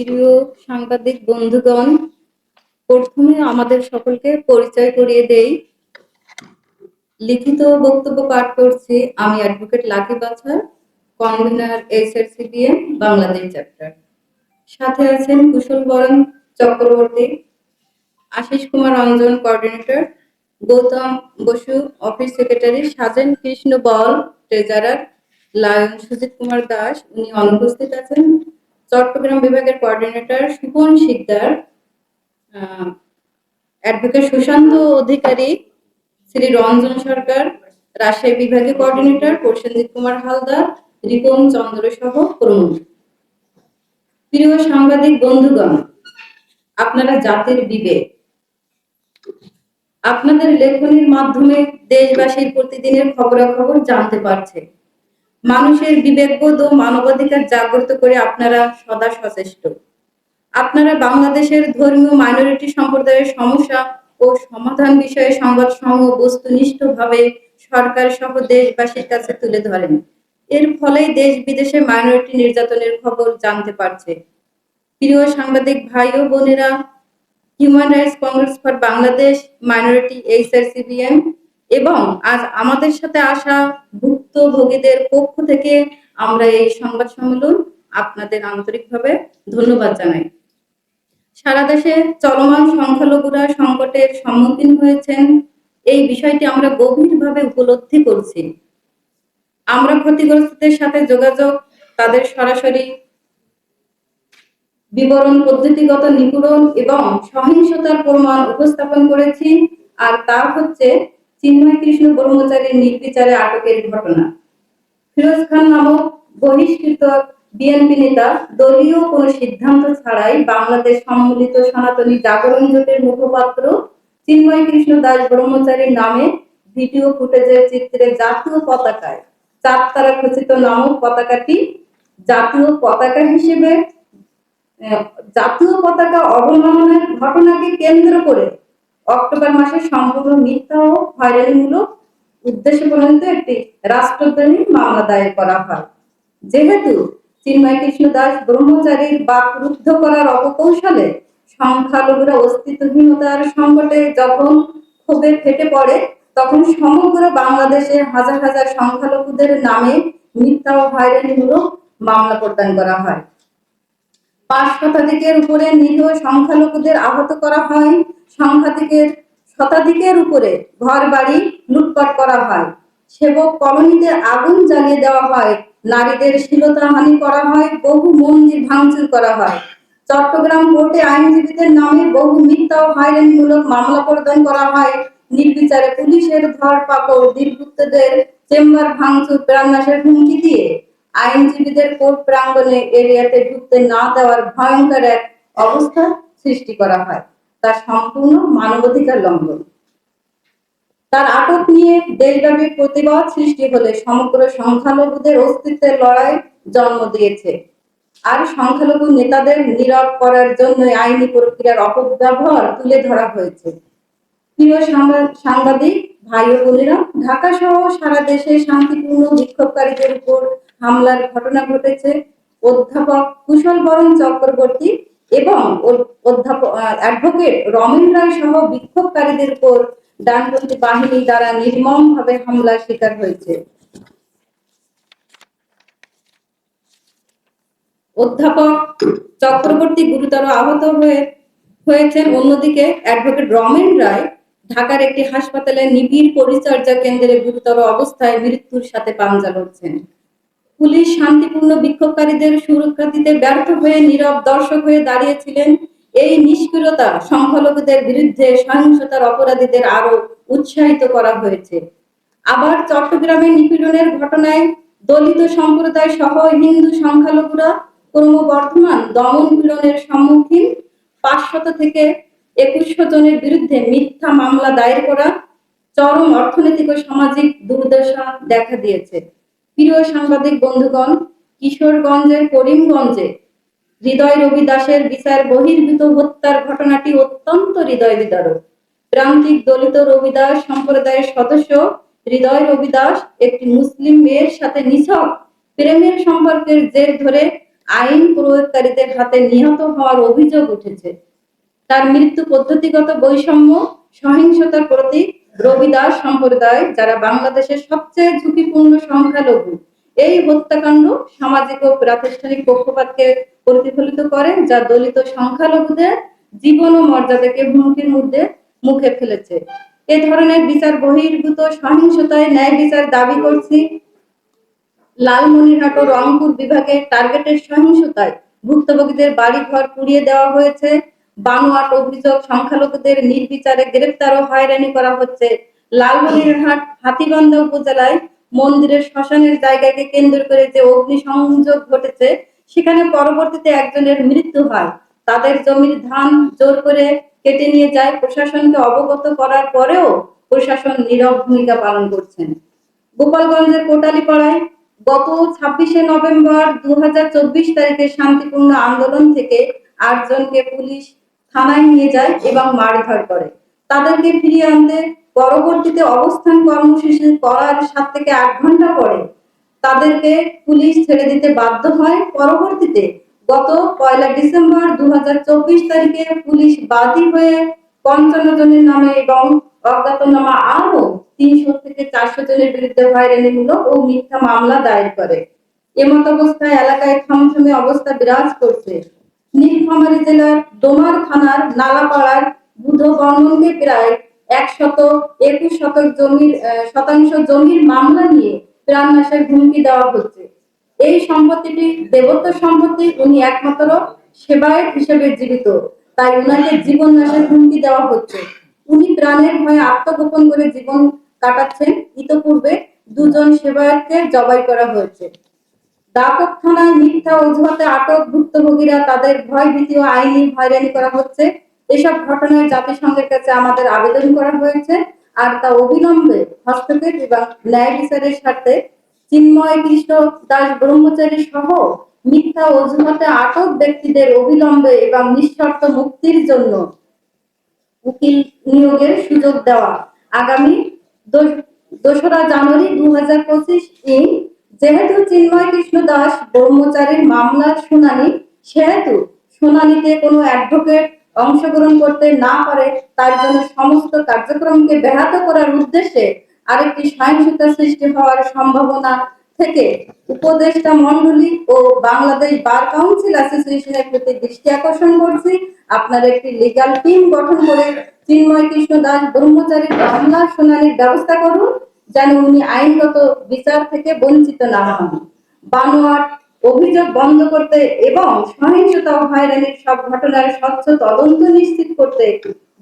প্রিয় সাংবাদিক বন্ধুগণ, প্রথমে আমাদের সকলকে পরিচয় করিয়ে দেই। লিখিত বক্তব্য পাঠ করছি আমি advocate Lucky Bachhar convener Bangladesh chapter সাথে আছেন Kushal Baran Chakraborty, Ashis Kumar Ranjan coordinator Gautam Basu office secretary Sajen Krishna Bal treasurer Lion Sujit Kumar Das, উনি অনুপস্থিত আছেন। চট্টগ্রাম বিভাগের কোঅর্ডিনেটর সুপন শিকদার অ্যাডভোকেট সুশান্ত অধিকারী শ্রী রঞ্জন সরকার, রাজশাহী বিভাগীয় কোঅর্ডিনেটর প্রসেনজিৎ কুমার হালদার, রিপন চন্দ্র সহ প্রমুখ। প্রিয় সাংবাদিক বন্ধুগণ, আপনারা জাতির বিবেক। আপনাদের লেখনীর মাধ্যমে দেশবাসীর প্রতিদিনের খবরাখবর জানতে পারছে। মানুষের বিবেকবোধ ও মানবাধিকার জাগ্রত করে আপনারা সদা সচেষ্ট। আপনারা বাংলাদেশের ধর্মীয় মাইনরিটি সম্প্রদায়ের সমস্যা ও সমাধান বিষয়ে সংবাদ সমূহ বস্তুনিষ্ঠভাবে সরকার সহ দেশবাসীর কাছে তুলে ধরেন। এর ফলেই দেশ বিদেশে মাইনরিটি নির্যাতনের খবর জানতে পারছে। প্রিয় সাংবাদিক ভাই ও বোনেরা human rights congress for Bangladesh minority H HRCBM এবং আজ আমাদের সাথে আসা ভুক্তভোগীদের পক্ষ থেকে আমরা এই সংবাদ সম্মেলন আপনাদের আন্তরিকভাবে ধন্যবাদ জানাই। সারা দেশে চলমান সংখ্যালঘুরা সংকটের সম্মুখীন হয়েছেন। এই বিষয়টি আমরা গভীরভাবে উপলব্ধি করছি। আমরা ক্ষতিগ্রস্তদের সাথে যোগাযোগ, তাদের সরাসরি বিবরণ, পদ্ধতিগত নিপূরণ এবং সহিংসতার প্রমাণ উপস্থাপন করেছি। আর তা হচ্ছে চিন্ময় কৃষ্ণ ব্রহ্মচারীর নির্বিচারে আটকের ঘটনা। ফিরোজ খান নামক বহিষ্কৃত বিএনপি নেতা দলীয় কোনো সিদ্ধান্ত ছাড়াই বাংলাদেশ সম্মিলিত সনাতনী জাগরণ জোটের মুখপাত্র চিন্ময় কৃষ্ণ দাস ব্রহ্মচারীর নামে ভিডিও ফুটেজের চিত্রে জাতীয় পতাকায় চার তারা খচিত নামক পতাকাটি জাতীয় পতাকা হিসেবে জাতীয় পতাকা অবমাননার ঘটনাকে কেন্দ্র করে অক্টোবর মাসে সম্পূর্ণ মিথ্যা ও হয়রানিমূলক উদ্দেশ্য পর্যন্ত একটি রাষ্ট্রদ্রোহী মামলা দায়ের করা হয়। যেহেতু চিন্ময় কৃষ্ণ দাস ব্রহ্মচারীর বাক রুদ্ধ করার অপকৌশলে সংখ্যালঘুরা অস্তিত্বহীনতার সংকটে যখন ক্ষোভে ফেটে পড়ে, তখন সমগ্র বাংলাদেশে হাজার হাজার সংখ্যালঘুদের নামে মিথ্যা ও হয়রানিমূলক মামলা প্রদান করা হয়। পাঁচ শতাধিকের উপরে নিরীহ সংখ্যালঘুদের আহত করা হয়, সংখ্যাধিকের শতাধিকের উপরে ঘর বাড়ি লুটপাট করা হয়। সেবক কলোনিতে আগুন জ্বালিয়ে দেওয়া হয়, নারীদের হানি করা হয়, বহু মন্দির ভাঙচুর করা হয়। চট্টগ্রাম কোর্টে আইনজীবীদের নামে বহু মিথ্যা ও হয়রানিমূলক মামলা প্রদান করা হয়। নির্বিচারে পুলিশের ধরপাকড় দুর্বৃত্তদের চেম্বার ভাঙচুর, প্রাণনাশের হুমকি দিয়ে। আইনজীবীদের কোর্ট প্রাঙ্গনে এরিয়াতে ঢুকতে না দেওয়ার ভয়ঙ্কর এক অবস্থা সৃষ্টি করা হয়। তা সম্পূর্ণ মানবাধিকার লঙ্ঘন। তার আটক নিয়ে দেশব্যাপী প্রতিবাদ সৃষ্টি হলে সমগ্র সংখ্যালঘুদের অস্তিত্বের লড়াই জন্ম দিয়েছে। আর সংখ্যালঘু নেতাদের নীরব করার জন্য আইনি প্রক্রিয়ার অপব্যবহার তুলে ধরা হয়েছে। প্রিয় সাংবাদিক, ভাই বোনেরা ঢাকা সহ সারা দেশে শান্তিপূর্ণ বিক্ষোভকারীদের উপর হামলার ঘটনা ঘটেছে। অধ্যাপক কুশল বরণ চক্রবর্তী এবং অধ্যাপক, অ্যাডভোকেট রমেন রায় সহ বিক্ষোভকারীদের উপর ডানপন্থী বাহিনী দ্বারা নির্মম ভাবে হামলার শিকার হয়েছে। অধ্যাপক চক্রবর্তী গুরুতর আহত হয়ে, হয়েছেন। অন্যদিকে অ্যাডভোকেট রমেন রায় ঢাকার একটি হাসপাতালে নিবিড় পরিচর্যা কেন্দ্রে গুরুতর অবস্থায় মৃত্যুর সাথে পাঞ্জা লড়ছেন। পুলিশ শান্তিপূর্ণ বিক্ষোভকারীদের সুরক্ষা দিতে ব্যর্থ হয়ে নীরব দর্শক হয়ে দাঁড়িয়েছিলেন। এই নিষ্ক্রিয়তা সংখ্যালঘুদের বিরুদ্ধে সহিংসতার অপরাধীদের আরও উৎসাহিত করা হয়েছে। আবার চট্টগ্রামে নিপীড়নের ঘটনায় দলিত সম্প্রদায় সহ হিন্দু সংখ্যালঘুরা ক্রমবর্ধমান দমন পীড়নের সম্মুখীন। পাঁচশত থেকে একুশশো জনের বিরুদ্ধে মিথ্যা মামলা দায়ের করা চরম অর্থনৈতিক ও সামাজিক দুর্দশা দেখা দিয়েছে। প্রিয় সাংবাদিক বন্ধুগণ, কিশোরগঞ্জের করিমগঞ্জে হৃদয় রবি দাসের বিচার বহির্ভূত হত্যার ঘটনাটি অত্যন্ত হৃদয় বিদারক। প্রান্তিক দলিত রবিদাস সম্প্রদায়ের সদস্য হৃদয় রবিদাস একটি মুসলিম মেয়ের সাথে নিছক প্রেমের সম্পর্কের জের ধরে আইন প্রয়োগকারীদের হাতে নিহত হওয়ার অভিযোগ উঠেছে। তার মৃত্যু পদ্ধতিগত বৈষম্য, সহিংসতার প্রতীক রবিদাস সম্প্রদায়, যারা বাংলাদেশের সবচেয়ে ঝুঁকিপূর্ণ সংখ্যালঘু। এই হত্যাকাণ্ড সামাজিক ও প্রাতিষ্ঠানিক পক্ষপাতকে প্রতিফলিত করে, যা দলিত সংখ্যালঘুদের জীবন ও মর্যাদাকে হুমকির মধ্যে মুখে ফেলেছে। এ ধরনের বিচার বহির্ভূত সহিংসতায় ন্যায় বিচার দাবি করছি লালমনিরহাট ও রংপুর বিভাগে টার্গেটের সহিংসতায় ভুক্তভোগীদের বাড়ি ঘর পুড়িয়ে দেওয়া হয়েছে। বানোয়াট অভিযোগ, সংখ্যালঘুদের নির্বিচারে গ্রেপ্তার ও হয়রানি করা হচ্ছে। লালমনিরহাট হাতিবান্ধা উপজেলায় মন্দিরের শ্মশানের জায়গাকে কেন্দ্র করে যে অগ্নিসংযোগ ঘটেছে, সেখানে পরবর্তীতে একজনের মৃত্যু হয়। তাদের জমির ধান জোর করে কেটে নিয়ে যায়। প্রশাসনকে অবগত করার পরেও প্রশাসন নীরব ভূমিকা পালন করছেন। গোপালগঞ্জের কোটালীপাড়ায় গত ছাব্বিশে নভেম্বর দু হাজার চব্বিশ তারিখে শান্তিপূর্ণ আন্দোলন থেকে আটজনকে পুলিশ থানায় নিয়ে যায় এবং মারধর করে। তাদেরকে ফিরিয়ে আনতে পরবর্তীতে অবস্থান কর্মসূচি করার সাত থেকে আট ঘণ্টা পরে তাদেরকে পুলিশ ছেড়ে দিতে বাধ্য হয়। পরবর্তীতে গত পয়লা ডিসেম্বর দু হাজার চব্বিশ তারিখে পুলিশ বাদী হয়ে পঞ্চান্ন জনের নামে এবং অজ্ঞাতনামা আরও তিনশো থেকে চারশো জনের বিরুদ্ধে হয়রানিমূলক ও মিথ্যা মামলা দায়ের করে। এমত অবস্থায় এলাকায় থমথমে অবস্থা বিরাজ করছে। নীলফামারী জেলার ডোমার থানার নালাপাড়ার বুধ বর্মনকে প্রায় একশত একুশ শতক জমির শতাংশ জমির মামলা নিয়ে প্রাণ প্রাণনাশের হুমকি দেওয়া হচ্ছে। এই সম্পত্তিটি দেবত্ব সম্পত্তি, উনি একমাত্র সেবায়ত হিসেবে জীবিত, তাই উনাকে জীবন নাশের হুমকি দেওয়া হচ্ছে। উনি প্রাণের ভয়ে আত্মগোপন করে জীবন কাটাচ্ছেন। ইতপূর্বে দুজন সেবায়তকে জবাই করা হয়েছে। দাপক থানায় মিথ্যা অজুহাতে আটক ভুক্তভোগীরা তাদের ভয় ভীতি ও আইনি হয়রানি করা হচ্ছে। এসব ঘটনায় জাতিসংঘের কাছে আমাদের আবেদন করা হয়েছে। আর তা অবিলম্বে হস্তক্ষেপ এবং ন্যায় বিচারের স্বার্থে চিন্ময় কৃষ্ণ দাস ব্রহ্মচারী সহ মিথ্যা অজুহাতে আটক ব্যক্তিদের অবিলম্বে এবং নিঃশর্ত মুক্তির জন্য উকিল নিয়োগের সুযোগ দেওয়া। আগামী দোসরা জানুয়ারি দু হাজার পঁচিশ ইং যেহেতু চিন্ময় কৃষ্ণ দাস ব্রহ্মচারীর মামলার শুনানি, সেহেতু শুনানিতে কোনো অ্যাডভোকেট অংশগ্রহণ করতে না পারে, তার জন্য সমস্ত কার্যক্রমকে ব্যাহত করার উদ্দেশ্যে আরেকটি সহিংসতা সৃষ্টি হওয়ার সম্ভাবনা থেকে উপদেষ্টা মন্ডলী ও বাংলাদেশ বার কাউন্সিল অ্যাসোসিয়েশনের প্রতি দৃষ্টি আকর্ষণ করছি। আপনার একটি লিগ্যাল টিম গঠন করে চিন্ময় কৃষ্ণ দাস ব্রহ্মচারীর মামলার শুনানির ব্যবস্থা করুন। যেন উনি আইনগত বিচার থেকে বঞ্চিত না হন। বানোয়াট অভিযোগ বন্ধ করতে এবং সহিংসতা ও হয়রানির সব ঘটনার স্বচ্ছ তদন্ত নিশ্চিত করতে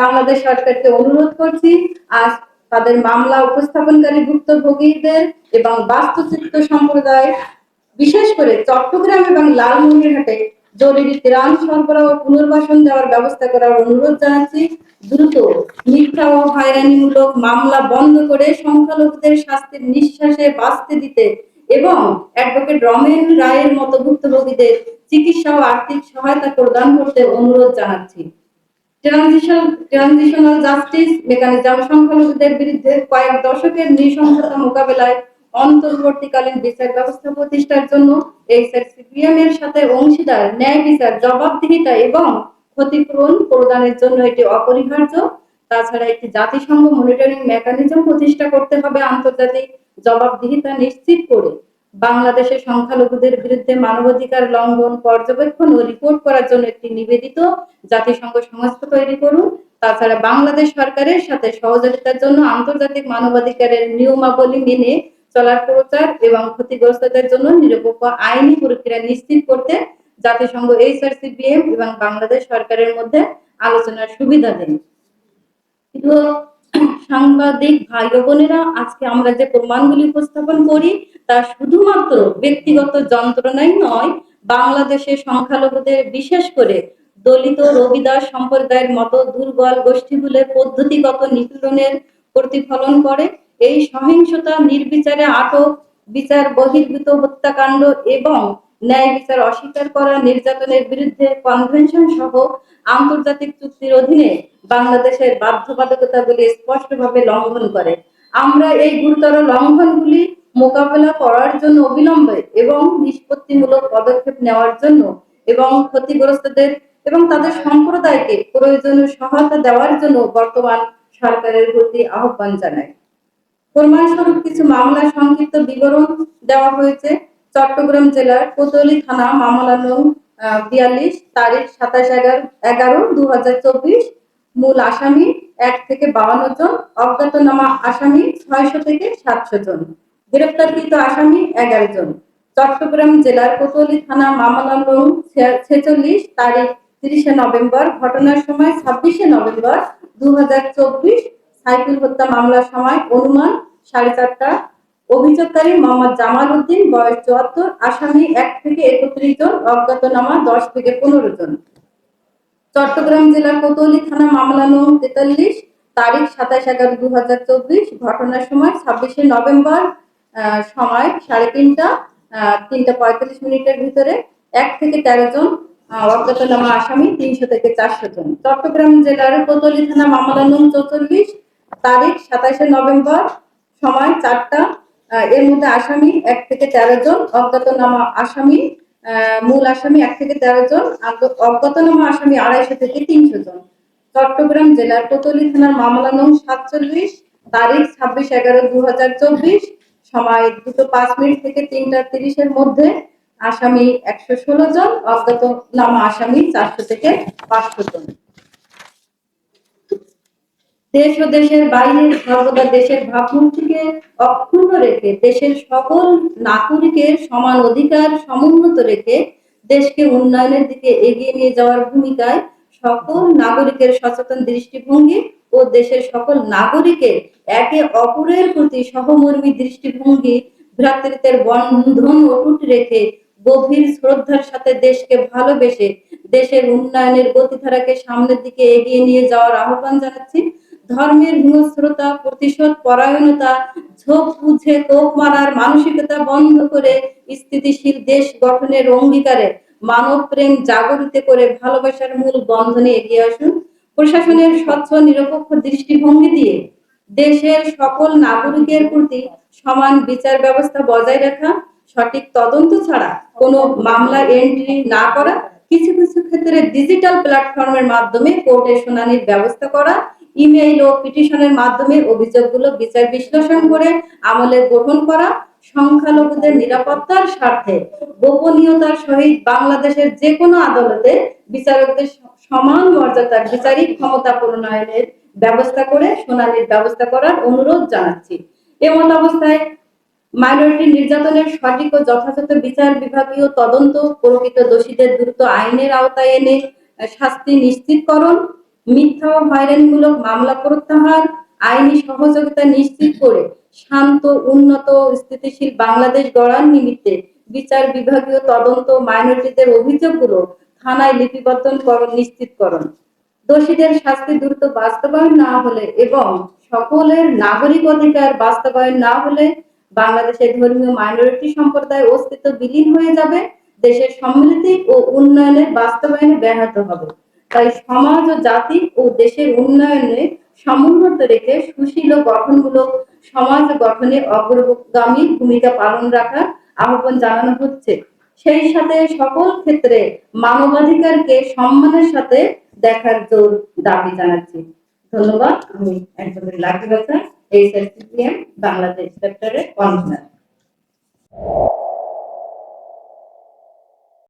বাংলাদেশ সরকারকে অনুরোধ করছি। আজ তাদের মামলা উপস্থাপনকারী ভুক্তভোগীদের এবং বাস্তুচিত্র সম্প্রদায়, বিশেষ করে চট্টগ্রাম এবং লালমনিরহাটে জরুরি ত্রাণ সরবরাহ পুনর্বাসন দেওয়ার ব্যবস্থা করার অনুরোধ জানাচ্ছি। দ্রুত মিথ্যা ও হয়রানিমূলক মামলা বন্ধ করে সংখ্যালঘুদের শাস্তির নিঃশ্বাসে বাঁচতে দিতে এবং অ্যাডভোকেট রমেন রায়ের মতো ভুক্তভোগীদের চিকিৎসা ও আর্থিক সহায়তা প্রদান করতে অনুরোধ জানাচ্ছি। ট্রানজিশন ট্রানজিশনাল জাস্টিস মেকানিজম সংখ্যালঘুদের বিরুদ্ধে কয়েক দশকের নৃশংসতা মোকাবেলায় অন্তর্বর্তীকালীন বিচার ব্যবস্থা প্রতিষ্ঠার জন্য এর সাথে অংশীদার ন্যায় বিচার, জবাবদিহিতা এবং ক্ষতিপূরণ প্রদানের জন্য এটি অপরিহার্য। তাছাড়া একটি জাতিসংঘ মনিটরিং মেকানিজম প্রতিষ্ঠা করতে হবে আন্তর্জাতিক জবাবদিহিতা নিশ্চিত করে। বাংলাদেশের সংখ্যালঘুদের বিরুদ্ধে মানবাধিকার লঙ্ঘন পর্যবেক্ষণ ও রিপোর্ট করার জন্য একটি নিবেদিত জাতিসংঘ সংস্থা তৈরি করুন। তাছাড়া বাংলাদেশ সরকারের সাথে সহযোগিতার জন্য আন্তর্জাতিক মানবাধিকারের নিয়মাবলী মেনে চলার প্রচার এবং ক্ষতিগ্রস্তদের জন্য নিরপেক্ষ আইনি প্রক্রিয়া নিশ্চিত করতে জাতিসংঘ এইচআরসিপিএম এবং বাংলাদেশ সরকারের মধ্যে আলোচনার সুবিধা দেন প্রিয় সাংবাদিক ভাই বোনেরা, আজকে আমরা যে প্রমাণগুলি উপস্থাপন করি, তা শুধুমাত্র ব্যক্তিগত যন্ত্রণাই নয়, বাংলাদেশের সংখ্যালঘুদের, বিশেষ করে দলিত রবিদাস সম্প্রদায়ের মতো দুর্বল গোষ্ঠীগুলোর পদ্ধতিগত নিপীড়নের প্রতিফলন করে। এই সহিংসতা, নির্বিচারে আটক, বিচার বহির্ভূত হত্যাকাণ্ড এবং ন্যায় বিচার অস্বীকার করা, নির্যাতনের বিরুদ্ধে কনভেনশন সহ আন্তর্জাতিক চুক্তির অধীনে বাংলাদেশের বাধ্যবাধকতাগুলি স্পষ্টভাবে লঙ্ঘন করে। আমরা এই গুরুতর লঙ্ঘনগুলি মোকাবেলা করার জন্য অবিলম্বে এবং নিষ্পত্তিমূলক পদক্ষেপ নেওয়ার জন্য এবং ক্ষতিগ্রস্তদের এবং তাদের সম্প্রদায়কে প্রয়োজনীয় সহায়তা দেওয়ার জন্য বর্তমান সরকারের প্রতি আহ্বান জানাই। প্রমাণস্বরূপ কিছু মামলা সংক্ষিপ্ত বিবরণ দেওয়া হয়েছে। চট্টগ্রাম জেলার কোতোয়ালি থানা মামলা নং বিয়াল্লিশ, তারিখ সাতাশ এগারো এগারো দু মূল আসামি এক থেকে বাউন্ন জন, অজ্ঞাতনামা আসামি ছয়শো থেকে সাতশো জন, গ্রেপ্তারকৃত আসামি এগারো জন। চট্টগ্রাম জেলার কোতোয়ালি থানা মামলা নং ছেচল্লিশ, তারিখ তিরিশে নভেম্বর, ঘটনার সময় ছাব্বিশে নভেম্বর দু হাজার চব্বিশ সাইকেল হত্যা মামলার সময় অনুমান, সাড়ে চারটা। অভিযোগকারী মোহাম্মদ জামাল উদ্দিন, বয়স চুয়াত্তর, আসামি এক থেকে একত্রিশ জন, অজ্ঞাতনামা দশ থেকে পনেরো জন। চট্টগ্রাম জেলার কোতোয়ালি থানা মামলা নং তেতাল্লিশ, তারিখ সাতাশ এগারো দু হাজার চব্বিশ, ঘটনার সময় ছাব্বিশে নভেম্বর সময় সাড়ে তিনটা তিনটা পঁয়তাল্লিশ মিনিটের ভিতরে এক থেকে তেরো জন অজ্ঞাতনামা আসামি, তিনশো থেকে চারশো জন। চট্টগ্রাম জেলার কোতোয়ালি থানা মামলা নং চৌচল্লিশ তারিখ সাতাশে নভেম্বর, সময় চারটা। এর মধ্যে আসামি এক থেকে তেরো জন, অজ্ঞাতনামা আসামি মূল আসামি এক থেকে তেরো জন অজ্ঞাতনামা আসামি আড়াইশো থেকে তিনশো জন। চট্টগ্রাম জেলার কোতলি থানার মামলা নং সাতচল্লিশ, তারিখ ছাব্বিশ এগারো দু হাজার চব্বিশ, সময় দুটো পাঁচ মিনিট থেকে তিনটা তিরিশের মধ্যে আসামি একশো ষোলো জন, অজ্ঞাতনামা আসামি চারশো থেকে পাঁচশো জন। দেশ ও দেশের বাইরে সর্বদা দেশের ভাবমূর্তিকে অক্ষুণ্ণ রেখে, দেশের সকল নাগরিকের সমান অধিকার সমুন্নত রেখে দেশকে উন্নয়নের দিকে এগিয়ে নিয়ে যাওয়ার ভূমিকায় সকল নাগরিকের সচেতন দৃষ্টিভঙ্গি ও দেশের সকল নাগরিকের একে অপরের প্রতি সহমর্মী দৃষ্টিভঙ্গি, ভ্রাতৃত্বের বন্ধন অটুট রেখে গভীর শ্রদ্ধার সাথে দেশকে ভালোবেসে দেশের উন্নয়নের গতিধারাকে সামনের দিকে এগিয়ে নিয়ে যাওয়ার আহ্বান জানাচ্ছি। ধর্মের হিংস্রতা প্রতিশোধ, পরায়ণতা ঝোঁক বুঝে কোপ মারার মানসিকতা বন্ধ করে স্থিতিশীল দেশ গঠনের অঙ্গীকারে মানব প্রেম জাগরিত করে ভালোবাসার মূল বন্ধনে এগিয়ে আসুন। প্রশাসনের স্বচ্ছ, নিরপেক্ষ দৃষ্টিভঙ্গি দিয়ে দেশের সকল নাগরিকের প্রতি সমান বিচার ব্যবস্থা বজায় রাখা, সঠিক তদন্ত ছাড়া কোনো মামলা এন্ট্রি না করা, কিছু কিছু ক্ষেত্রে ডিজিটাল প্ল্যাটফর্মের মাধ্যমে কোর্টে শুনানির ব্যবস্থা করা ইমেইল ও পিটিশনের মাধ্যমে অভিযোগগুলো বিচার বিশ্লেষণ করে আমলে গঠন করা, সংখ্যালঘুদের নিরাপত্তার স্বার্থে গোপনীয়তার সহিত বাংলাদেশের যে কোনো আদালতে বিচারকদের সমান মর্যাদার বিচারিক ক্ষমতা প্রণয়নের ব্যবস্থা করে শুনানির ব্যবস্থা করার অনুরোধ জানাচ্ছি। এমন অবস্থায় মাইনরিটি নির্যাতনের সঠিক ও যথাযথ বিচার বিভাগীয় তদন্ত প্রকৃত দোষীদের দ্রুত আইনের আওতায় এনে শাস্তি নিশ্চিতকরণ মিথ্যা ও হয়রানিমূলক মামলা প্রত্যাহার, আইনি সহযোগিতা নিশ্চিত করে শান্ত, উন্নত স্থিতিশীল বাংলাদেশ গড়ার নিমিত্তে বিচার বিভাগীয় তদন্ত মাইনরিটিদের অভিযোগগুলো থানায় লিপিবদ্ধকরণ নিশ্চিতকরণ দোষীদের শাস্তি দ্রুত বাস্তবায়ন না হলে এবং সকলের নাগরিক অধিকার বাস্তবায়ন না হলে বাংলাদেশের ধর্মীয় মাইনরিটি সম্প্রদায় অস্তিত্ব বিলীন হয়ে যাবে, দেশের সমৃদ্ধি ও উন্নয়নের বাস্তবায়নে ব্যাহত হবে। তাই সমাজ ও জাতি ও দেশের উন্নয়নে সমুন্নত রেখে সুশীল ও গঠনমূলক সমাজ গঠনে অগ্রগামী ভূমিকা পালন রাখার আহ্বান জানানো হচ্ছে। সেই সাথে সকল ক্ষেত্রে মানবাধিকারকে সম্মানের সাথে দেখার জোর দাবি জানাচ্ছি। ধন্যবাদ। আমি একজন লাকি বাংলাদেশ সেক্টরের কনভেনার।